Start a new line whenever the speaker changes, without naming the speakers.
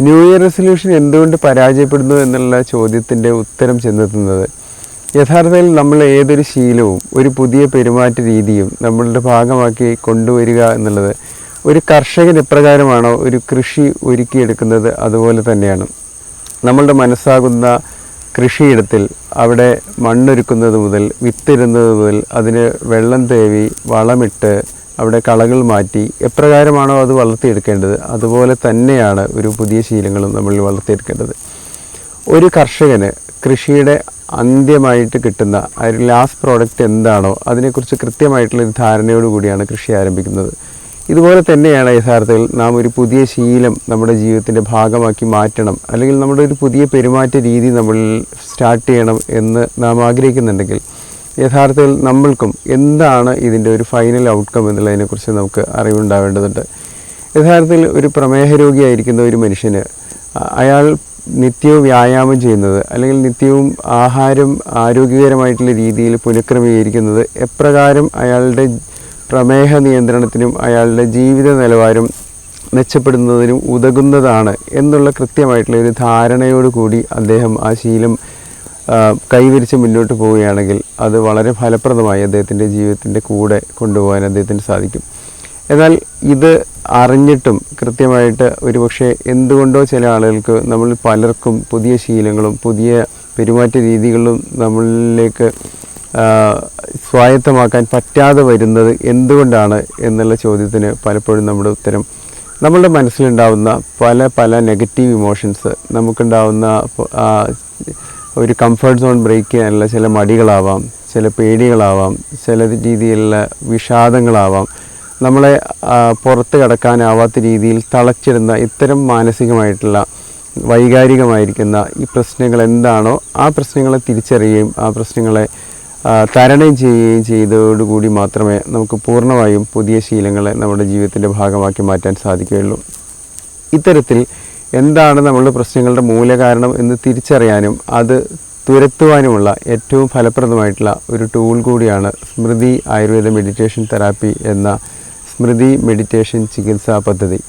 New year resolution എന്തുകൊണ്ട് പരാജയപ്പെടുന്നു എന്നുള്ള ചോദ്യത്തിന്റെ ഉത്തരം ചെന്നെത്തുന്നത്. യഥാർത്ഥത്തിൽ നമ്മൾ ഏതൊരു ശീലവും ഒരു പുതിയ പെരുമാറ്റ രീതിയും നമ്മളുടെ ഭാഗമാക്കി കൊണ്ടുവരിക എന്നുള്ളത് ഒരു കർഷകൻ എപ്രകാരമാണോ ഒരു കൃഷി ഒരുക്കിയെടുക്കുന്നത് അതുപോലെ തന്നെയാണ്. നമ്മളുടെ മനസ്സാകുന്ന കൃഷിയിടത്തിൽ അവിടെ മണ്ണൊരുക്കുന്നത് മുതൽ വിത്തിരുന്നത് മുതൽ അതിന് വെള്ളം തേവി വളമിട്ട് അവിടെ കളകൾ മാറ്റി എപ്രകാരമാണോ അത് വളർത്തിയെടുക്കേണ്ടത്? അതുപോലെ തന്നെയാണ് ഒരു പുതിയ ശീലങ്ങളും നമ്മൾ വളർത്തിയെടുക്കേണ്ടത്. ഒരു കർഷകന് കൃഷിയുടെ അന്ത്യമായിട്ട് കിട്ടുന്ന ലാസ്റ്റ് പ്രോഡക്റ്റ് എന്താണോ അതിനെക്കുറിച്ച് കൃത്യമായിട്ടുള്ളൊരു ധാരണയോടുകൂടിയാണ് കൃഷി ആരംഭിക്കുന്നത്. ഇതുപോലെ തന്നെയാണ് യഥാർത്ഥത്തിൽ നാം ഒരു പുതിയ ശീലം നമ്മുടെ ജീവിതത്തിന്റെ ഭാഗമാക്കി മാറ്റണം അല്ലെങ്കിൽ നമ്മുടെ ഒരു പുതിയ പെരുമാറ്റ രീതി നമ്മൾ സ്റ്റാർട്ട് ചെയ്യണം എന്ന് നാം ആഗ്രഹിക്കുന്നുണ്ടെങ്കിൽ യഥാർത്ഥത്തിൽ നമ്മൾക്കും എന്താണ് ഇതിന്റെ ഒരു ഫൈനൽ ഔട്ട്കം എന്നുള്ളതിനെക്കുറിച്ച് നമുക്ക് അറിവുണ്ടാവേണ്ടതുണ്ട്. യഥാർത്ഥത്തിൽ ഒരു പ്രമേഹ രോഗിയായിരിക്കുന്ന ഒരു മനുഷ്യന് അയാൾ നിത്യവും വ്യായാമം ചെയ്യുന്നത് അല്ലെങ്കിൽ നിത്യവും ആഹാരം ആരോഗ്യകരമായിട്ടുള്ള രീതിയിൽ പുനഃക്രമീകരിക്കുന്നത് എപ്രകാരം അയാളുടെ പ്രമേഹ നിയന്ത്രണത്തിനും അയാളുടെ ജീവിത നിലവാരം മെച്ചപ്പെടുന്നതിനും ഉതകുന്നതാണ് എന്നുള്ള കൃത്യമായിട്ടുള്ള ഒരു ധാരണയോടുകൂടി അദ്ദേഹം ആ ശീലം കൈവരിച്ച് മുന്നോട്ട് പോവുകയാണെങ്കിൽ അത് വളരെ ഫലപ്രദമായി അദ്ദേഹത്തിന്റെ ജീവിതത്തിന്റെ കൂടെ കൊണ്ടുപോകാൻ അദ്ദേഹത്തിന് സാധിക്കും. എന്നാൽ ഇത് അറിഞ്ഞിട്ടും കൃത്യമായിട്ട് ഒരുപക്ഷെ എന്തുകൊണ്ടോ ചില ആളുകൾക്ക് നമ്മൾ പലർക്കും പുതിയ ശീലങ്ങളും പുതിയ പെരുമാറ്റ രീതികളും നമ്മളിലേക്ക് സ്വായത്തമാക്കാൻ പറ്റാതെ വരുന്നത് എന്തുകൊണ്ടാണ് എന്നുള്ള ചോദ്യത്തിന് പലപ്പോഴും നമ്മുടെ ഉത്തരം നമ്മളുടെ മനസ്സിലുണ്ടാവുന്ന പല പല നെഗറ്റീവ് ഇമോഷൻസ് നമുക്കുണ്ടാവുന്ന ഒരു കംഫർട്ട് സോൺ ബ്രേക്ക് ചെയ്യാനുള്ള ചില മടികളാവാം ചില പേടികളാവാം ചില രീതിയിലുള്ള വിഷാദങ്ങളാവാം. നമ്മളെ പുറത്ത് കടക്കാനാവാത്ത രീതിയിൽ തളച്ചിടുന്ന ഇത്തരം മാനസികമായിട്ടുള്ള വൈകാരികമായിരിക്കുന്ന ഈ പ്രശ്നങ്ങൾ എന്താണോ ആ പ്രശ്നങ്ങളെ തിരിച്ചറിയുകയും ആ പ്രശ്നങ്ങളെ തരണം ചെയ്യുകയും ചെയ്തതോടുകൂടി മാത്രമേ നമുക്ക് പൂർണമായും പുതിയ ശീലങ്ങളെ നമ്മുടെ ജീവിതത്തിന്റെ ഭാഗമാക്കി മാറ്റാൻ സാധിക്കുകയുള്ളൂ. ഇത്തരത്തിൽ എന്താണ് നമ്മളുടെ പ്രശ്നങ്ങളുടെ മൂലകാരണം എന്ന് തിരിച്ചറിയാനും അത് തുരത്തുവാനുമുള്ള ഏറ്റവും ഫലപ്രദമായിട്ടുള്ള ഒരു ടൂൾ കൂടിയാണ് സ്മൃതി ആയുർവേദ മെഡിറ്റേഷൻ തെറാപ്പി എന്ന സ്മൃതി മെഡിറ്റേഷൻ ചികിത്സാ പദ്ധതി.